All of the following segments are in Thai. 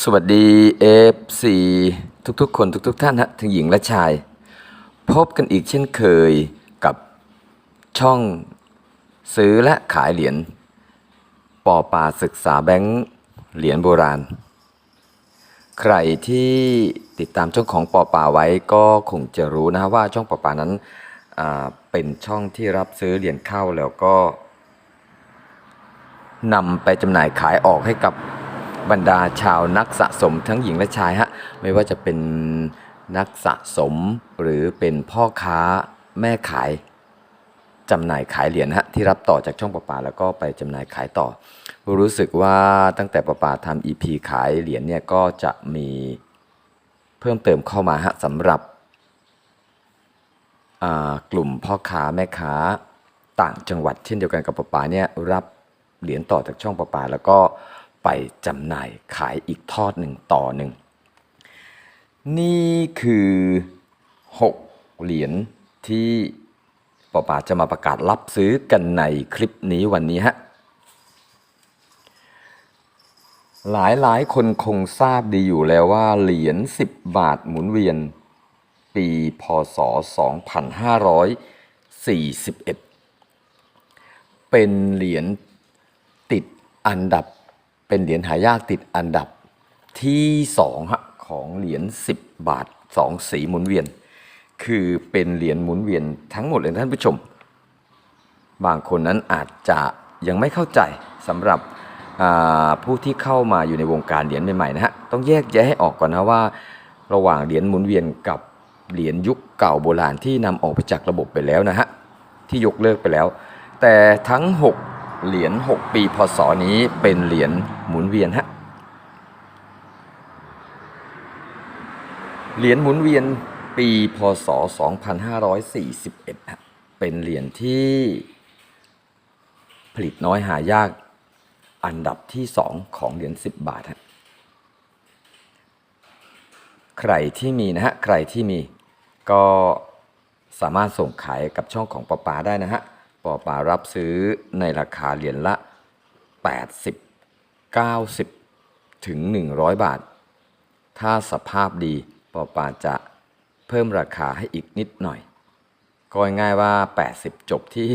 สวัสดี FC ทุกๆ คนทุก ๆ ท่านฮะทั้งหญิงและชาย พบกันอีกเช่นเคยกับช่องซื้อและขายเหรียญปอป่าศึกษาแบงค์เหรียญโบราณ ใครที่ติดตามช่องของปอป่าไว้ก็คงจะรู้นะว่าช่องปอป่านั้นเป็นช่องที่รับซื้อเหรียญเข้าแล้วก็นำไปจำหน่ายขายออกให้กับ บรรดาชาวนักสะสมทั้งหญิงและชายฮะไม่ว่าจะเป็นนักสะสมหรือเป็นพ่อค้าแม่ขายจำหน่ายขายเหรียญฮะที่รับต่อจากช่องประปาแล้วก็ไปจำหน่ายขายต่อ รู้สึกว่าตั้งแต่ประปาทำ EP ขายเหรียญเนี่ยก็จะมีเพิ่มเติมเข้ามาฮะสำหรับกลุ่มพ่อค้าแม่ค้าต่างจังหวัด เช่นเดียวกันกับปะปาเนี่ยรับเหรียญต่อจากช่องปะปาแล้วก็ ไปจำหน่ายขายอีกทอดหนึ่งต่อหนึ่ง นี่คือ 6 เหรียญที่ปะปาจะมาประกาศรับซื้อกันในคลิปนี้วันนี้ฮะหลายหลายคนคงทราบดีอยู่แล้วว่าเหรียญ 10 บาทหมุนเวียน ปีพศ 2541 เป็นเหรียญติดอันดับ เป็นเหรียญหายากติดอันดับที่สองฮะของเหรียญ10 บาท 2 สีหมุนเวียน คือเป็นเหรียญหมุนเวียนทั้งหมดเลยท่านผู้ชม บางคนนั้นอาจจะยังไม่เข้าใจสำหรับผู้ที่เข้ามาอยู่ในวงการเหรียญใหม่ๆนะฮะต้องแยกแยะให้ออกก่อนนะว่า ระหว่างเหรียญหมุนเวียนกับเหรียญยุคเก่าโบราณที่นำออกไปจากระบบไปแล้วนะฮะที่ยกเลิกไปแล้ว แต่ทั้ง 6 เหรียญ6 ปีพศนี้เป็นเหรียญหมุนเวียนฮะเหรียญหมุนเวียนปีพศ 2541ฮะเป็นเหรียญที่ผลิตน้อยหายากอันดับที่ 2 ของเหรียญ10 บาทฮะใครที่มีนะฮะ ใครที่มีก็สามารถส่งขายกับช่องของปอปาได้นะฮะ ปอปารับซื้อในราคาเหรียญละ 80 90 ถึง 100 บาท ถ้าสภาพดีปอปาจะเพิ่มราคาให้อีกนิดหน่อยก็ง่ายว่า 80 จบที่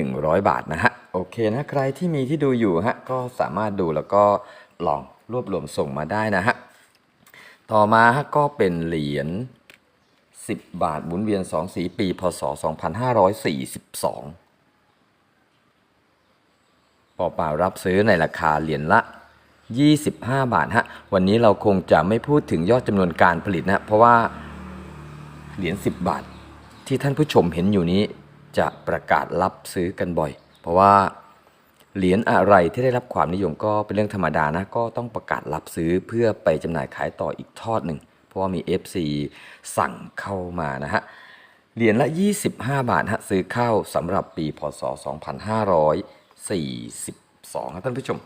100 บาทนะฮะ โอเคนะ ใครที่มีที่ดูอยู่ฮะ ก็สามารถดูแล้วก็ลองรวบรวมส่งมาได้นะฮะ ต่อมาฮะก็เป็นเหรียญ 10 บาทหมุนเวียน 2 สีปี พศ 2542 ปอป่ารับซื้อในราคาเหรียญละ 25 บาทฮะ วันนี้เราคงจะไม่พูดถึงยอดจำนวนการผลิตนะ เพราะว่าเหรียญ 10 บาท ที่ท่านผู้ชมเห็นอยู่นี้ จะประกาศรับซื้อกันบ่อย เพราะว่าเหรียญอะไรที่ได้รับความนิยมก็เป็นเรื่องธรรมดานะ ก็ต้องประกาศรับซื้อเพื่อไปจำหน่ายขายต่ออีกทอดหนึ่ง เพราะว่ามี FC สั่งเข้ามานะฮะ เหรียญละ 25 บาทฮะซื้อเข้าสำหรับปีพศ 42ครับท่านผู้ชม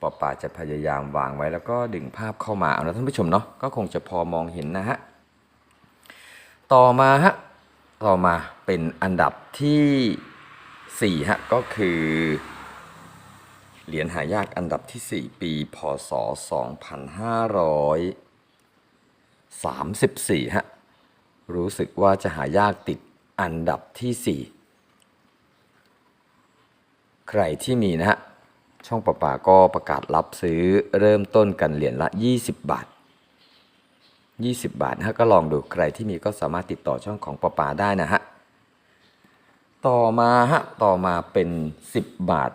ปอป่าจะพยายามวางไว้แล้วก็ดึงภาพเข้ามาเอานะท่านผู้ชมเนาะก็คงจะพอมองเห็นนะฮะต่อมาฮะต่อมาเป็นอันดับที่4ฮะก็คือเหรียญหายากอันดับที่ 4 ปี พศ 2534 ฮะ รู้สึกว่าจะหายากติดอันดับที่ 4 ใครที่มีนะฮะช่องประปาก็ประกาศรับซื้อเริ่มต้นกันเหรียญละ 20 บาท 20 บาทนะฮะก็ลองดูใครที่มีก็สามารถติดต่อช่องของประปาได้นะฮะต่อมาฮะต่อมาเป็น 10 บาท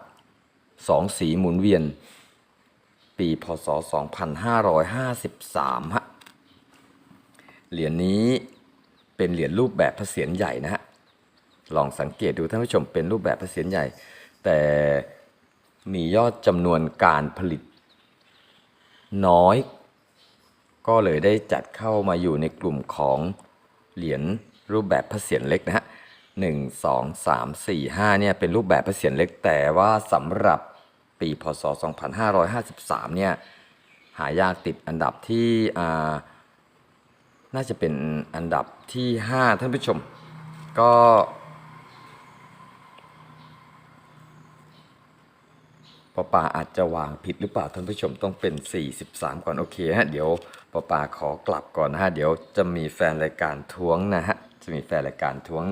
2 สีหมุนเวียน ปีพศ 2553ฮะเหรียญนี้เป็นเหรียญรูปแบบพระเศียรใหญ่นะฮะลองสังเกตดูท่านผู้ชมเป็นรูปแบบพระเศียรใหญ่ แต่มียอดจำนวนการผลิต น้อย ก็เลยได้จัดเข้ามาอยู่ในกลุ่มของเหรียญรูปแบบพระเศียรเล็กนะฮะหนึ่งสองสามสี่ห้าเนี่ยเป็นรูปแบบพระเศียรเล็กแต่ว่าสำหรับปีพศ 2553 เนี่ยหายากติดอันดับที่อ่าน่าจะเป็นอันดับที่ 5 ท่านผู้ชม ก็ ปป้าปาอาจจะวางผิดหรือเปล่าท่านผู้ชมต้องเป็น 43 ก่อนโอเคฮะเดี๋ยวป้าปาขอกลับก่อนนะฮะเดี๋ยวจะมีแฟนรายการท้วงนะฮะจะมีแฟนรายการท้วง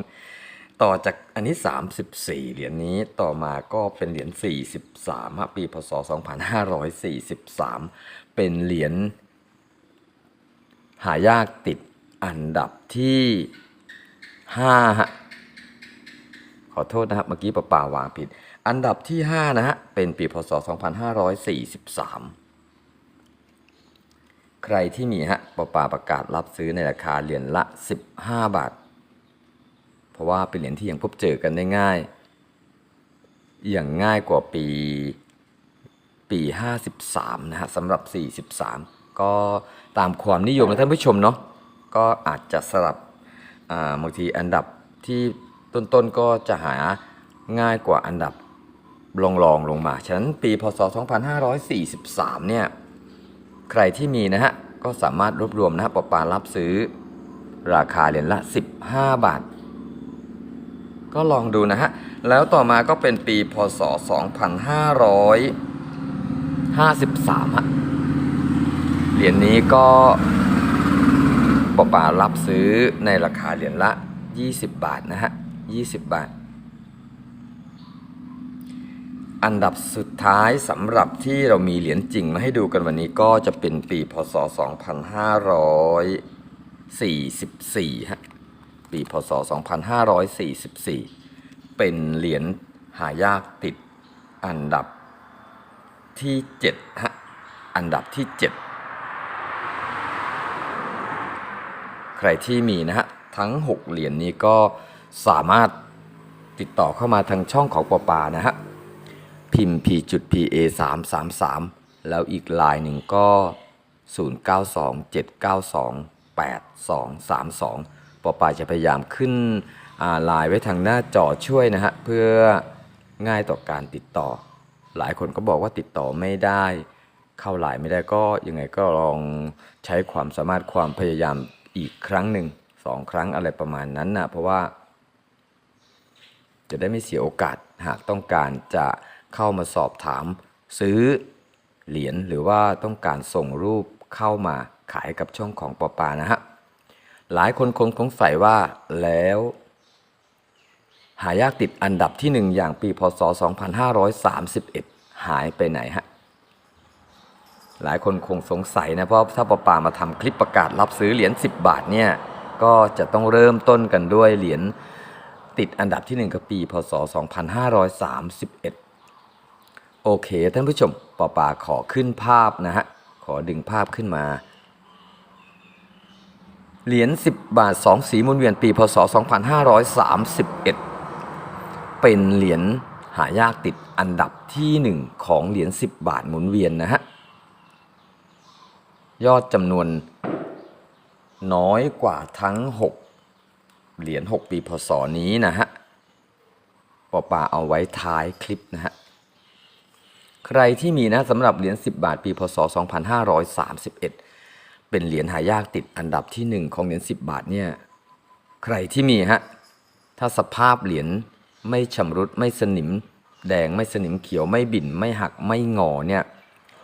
ต่อจากอันนี้ 34 เหรียญนี้ต่อมาก็เป็นเหรียญ 43ฮะปีพศ 2543 เป็นเหรียญหายากติดอันดับที่5ฮะขอโทษนะครับเมื่อกี้ป้าป่าวางผิด อันดับที่ 5 นะฮะ เป็นปีพศ 2543 ใครที่มีฮะปปาประกาศรับซื้อในราคาเหรียญละ 15 บาท เพราะว่าเป็นเหรียญที่ยังพบเจอกันได้ง่าย อย่างง่ายกว่าปีปี 53 นะฮะสำหรับ 43 ก็ตามความนิยมนะท่านผู้ชมเนาะก็อาจจะสลับ บางทีอันดับที่ต้นๆก็จะหาง่ายกว่าอันดับ รองๆลลงมา ฉะนั้นปีพศ 2543 เนี่ย ใครที่มีนะฮะ ก็สามารถรวบรวมนะฮะปปารับซื้อราคาเหรียญละ 15 บาท ก็ลองดูนะฮะ แล้วต่อมาก็เป็นปีพศ 2553 ฮะ เหรียญนี้ก็ปปารับซื้อในราคาเหรียญละ 20 บาทนะฮะ 20 บาท อันดับสุดท้ายสำหรับที่เรามีเหรียญจริงมาให้ดูกันวันนี้ก็จะเป็นปีพศ 2544ฮะปีพศ 2544 เป็นเหรียญหายากติดอันดับที่7ฮะอันดับที่ 7 ใครที่มีนะฮะทั้ง 6 เหรียญนี้ก็สามารถติดต่อเข้ามาทางช่องของปอปานะฮะ พิมพ์ p จุด pa 3 3 3 แล้วอีกลายหนึ่งก็ 0 9 2 7 9 2 8 2 3 2ปอปายจะพยายามขึ้นลายไว้ทางหน้าจอช่วยนะฮะ เพื่อง่ายต่อการติดต่อ หลายคนก็บอกว่าติดต่อไม่ได้ เข้าหลายไม่ได้ก็ยังไงก็ลองใช้ความสามารถความพยายามอีกครั้งหนึ่งสองครั้งอะไรประมาณนั้นนะเพราะว่า จะได้ไม่เสียโอกาสหากต้องการจะ เข้ามาสอบถาม ซื้อเหรียญหรือว่าต้องการส่งรูปเข้ามาขายกับช่องของปอปานะฮะ หลายคนคงสงสัยว่าแล้ว หายากติดอันดับที่หนึ่งอย่างปีพศ 2531 หายไปไหนฮะ หลายคนคงสงสัยนะ เพราะถ้าปอปามาทำคลิปประกาศรับซื้อเหรียญ10 บาทเนี่ยก็จะต้องเริ่มต้นกันด้วยเหรียญติดอันดับที่ 1 กับปี พศ 2531 โอเคท่านผู้ชมปอป่าขอขึ้นภาพนะฮะ ขอดึงภาพขึ้นมา เหรียญ 10 บาท 2 สีมุนเวียนปี พศ 2531 เป็นเหรียญหายากติดอันดับที่ 1 ของเหรียญ 10 บาทหมุนเวียนนะฮะ ยอดจำนวนน้อยกว่าทั้ง 6 เหรียญ 6 ปี พศ นี้นะฮะปอป่าเอาไว้ท้ายคลิปนะฮะ ใครที่มีนะสำหรับเหรียญ10 บาทปีพศ 2531 เป็นเหรียญหายากติดอันดับที่ 1 ของเหรียญ10 บาทเนี่ยใครที่มีฮะถ้าสภาพเหรียญไม่ชำรุดไม่สนิม แดงไม่สนิมเขียวไม่บิ่นไม่หักไม่งอเนี่ย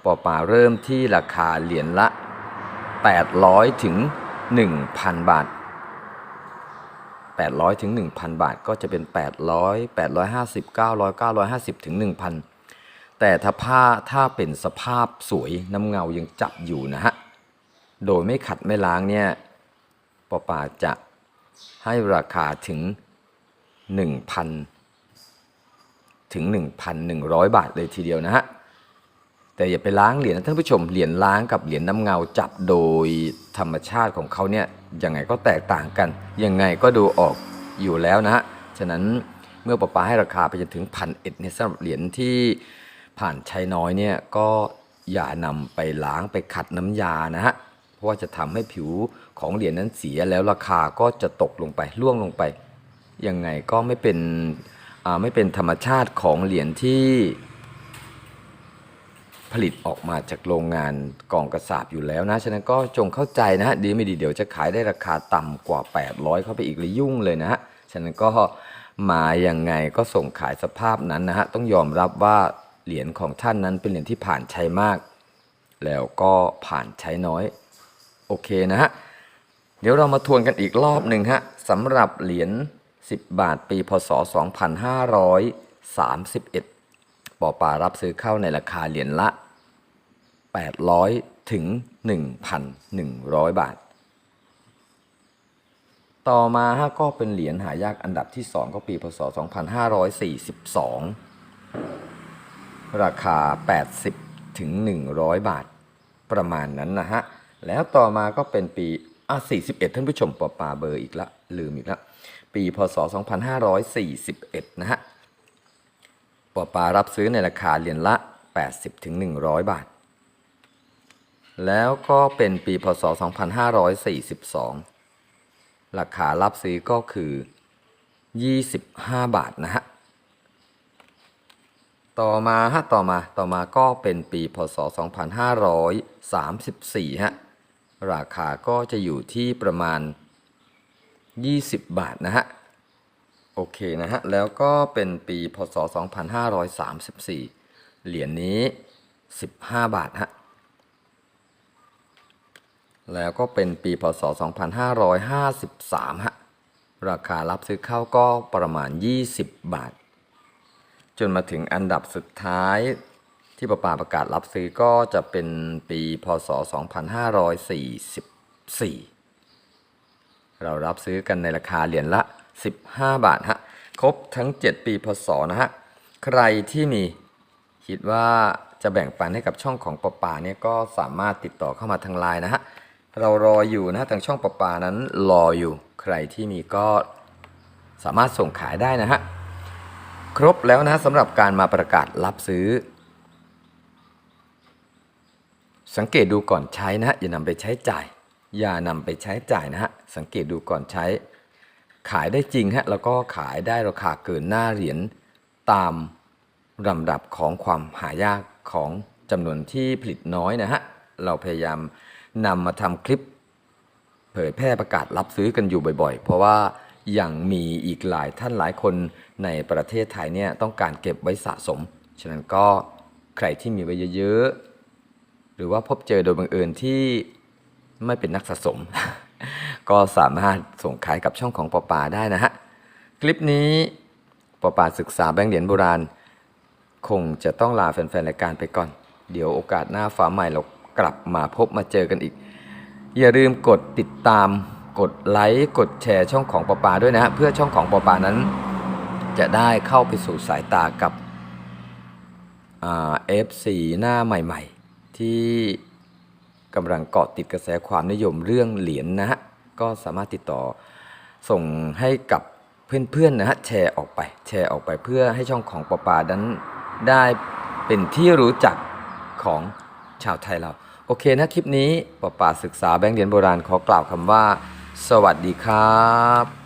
ปอป่าเริ่มที่ราคาเหรียญละ 800 ถึง 1,000 บาท 800 ถึง 1,000 บาทก็จะเป็น 800 850 900 950 ถึง 1,000 แต่ถ้าผ้าถ้าเป็นสภาพสวยน้ำเงายังจับอยู่นะฮะ โดยไม่ขัดไม่ล้างเนี่ยปอปาจะให้ราคาถึง 1,000 ถึง 1,100 บาทเลยทีเดียวนะฮะ แต่อย่าไปล้างเหรียญนะท่านผู้ชม เหรียญล้างกับเหรียญน้ำเงาจับโดยธรรมชาติของเขาเนี่ยยังไงก็แตกต่างกัน ยังไงก็ดูออกอยู่แล้วนะฮะ ฉะนั้นเมื่อปอปาให้ราคาไปจนถึงพันเอ็ดเนี่ยสำหรับเหรียญที่ ผ่านใช้น้อยเนี่ยก็อย่านำไปล้างไปขัดน้ำยานะฮะ เพราะว่าจะทำให้ผิวของเหรียญนั้นเสียแล้วราคาก็จะตกลงไปร่วงลงไป ยังไงก็ไม่เป็นไม่เป็นธรรมชาติของเหรียญที่ผลิตออกมาจากโรงงานกองกระสาบอยู่แล้วนะ ฉะนั้นก็จงเข้าใจนะฮะ ดีไม่ดีเดี๋ยวจะขายได้ราคาต่ำกว่า 800 เข้าไปอีกเลยยุ่งเลยนะฮะ ฉะนั้นก็มาอย่างไงก็ส่งขายสภาพนั้นนะฮะ ต้องยอมรับว่า เหรียญของท่านนั้นเป็นเหรียญที่ผ่านใช้มาก แล้วก็ผ่านใช้น้อย โอเคนะฮะ เดี๋ยวเรามาทวนกันอีกรอบหนึ่งฮะสำหรับเหรียญ10 บาทปีพศ 2531ปอปารับซื้อเข้าในราคาเหรียญละ 800 ถึง 1,100 บาท ต่อมาฮะก็เป็นเหรียญหายากอันดับที่ 2 ก็ปีพศ 2542 ราคา 80 ถึง 100 บาทประมาณนั้นนะฮะ แล้วต่อมาก็เป็นปีอะ41 ท่านผู้ชมปอปาเบอร์อีกละลืมอีกละปีพศ 2541 นะฮะปอปารับซื้อในราคาเหรียญละ 80 ถึง 100 บาท แล้วก็เป็นปีพศ 2542 ราคารับซื้อก็คือ 25 บาทนะฮะ ต่อมาฮะต่อมาต่อมาก็เป็นปีพศ 2534ฮะราคาก็จะอยู่ที่ประมาณ 20 บาทนะฮะโอเคนะฮะแล้วก็เป็นปีพศ 2534 เหรียญนี้ 15 บาทฮะแล้วก็เป็นปีพศ 2553ฮะราคารับซื้อเข้าก็ประมาณ 20 บาท จนมาถึงอันดับสุดท้ายที่ประปาประกาศรับซื้อก็จะเป็นปีพศ 2544 เรารับซื้อกันในราคาเหรียญละ 15 บาทฮะ ครบทั้ง 7 ปีพศนะฮะ ใครที่มีคิดว่าจะแบ่งปันให้กับช่องของประปาเนี่ยก็สามารถติดต่อเข้ามาทางไลน์นะฮะ เรารออยู่นะทางช่องประปานั้นรออยู่ ใครที่มีก็สามารถส่งขายได้นะฮะ ครบแล้วนะสำหรับการมาประกาศรับซื้อ สังเกตดูก่อนใช้นะอย่านำไปใช้จ่าย อย่านำไปใช้จ่ายนะฮะสังเกตดูก่อนใช้ ขายได้จริงฮะแล้วก็ขายได้ราคาเกินหน้าเหรียญตามลำดับของความหายากของจำนวนที่ผลิตน้อยนะฮะเราพยายามนำมาทำคลิป เผยแพร่ประกาศรับซื้อกันอยู่บ่อยๆ เพราะว่ายังมีอีกหลายท่านหลายคน ในประเทศไทยเนี่ยต้องการเก็บไว้สะสม ฉะนั้นก็ใครที่มีไว้เยอะๆ หรือว่าพบเจอโดยบังเอิญที่ไม่เป็นนักสะสม ก็สามารถส่งขายกับช่องของปอปาได้นะฮะ คลิปนี้ปอปาศึกษาแบงค์เหรียญโบราณ คงจะต้องลาแฟนๆรายการไปก่อน เดี๋ยวโอกาสหน้าฟ้าใหม่เรากลับมาพบมาเจอกันอีก อย่าลืมกดติดตามกดไลค์กดแชร์ช่องของปอปาด้วยนะฮะเพื่อช่องของปอปานั้น จะได้เข้าไปสู่สายตากับเอฟซีหน้าใหม่ๆ ที่กำลังเกาะติดกระแสความนิยมเรื่องเหรียญนะฮะ ก็สามารถติดต่อส่งให้กับเพื่อนๆนะฮะแชร์ออกไป แชร์ออกไปเพื่อให้ช่องของปอปานั้นได้เป็นที่รู้จักของชาวไทยเรา โอเคนะคลิปนี้ปอปาศึกษาแบงค์เหรียญโบราณขอกล่าวคำว่า สวัสดีครับ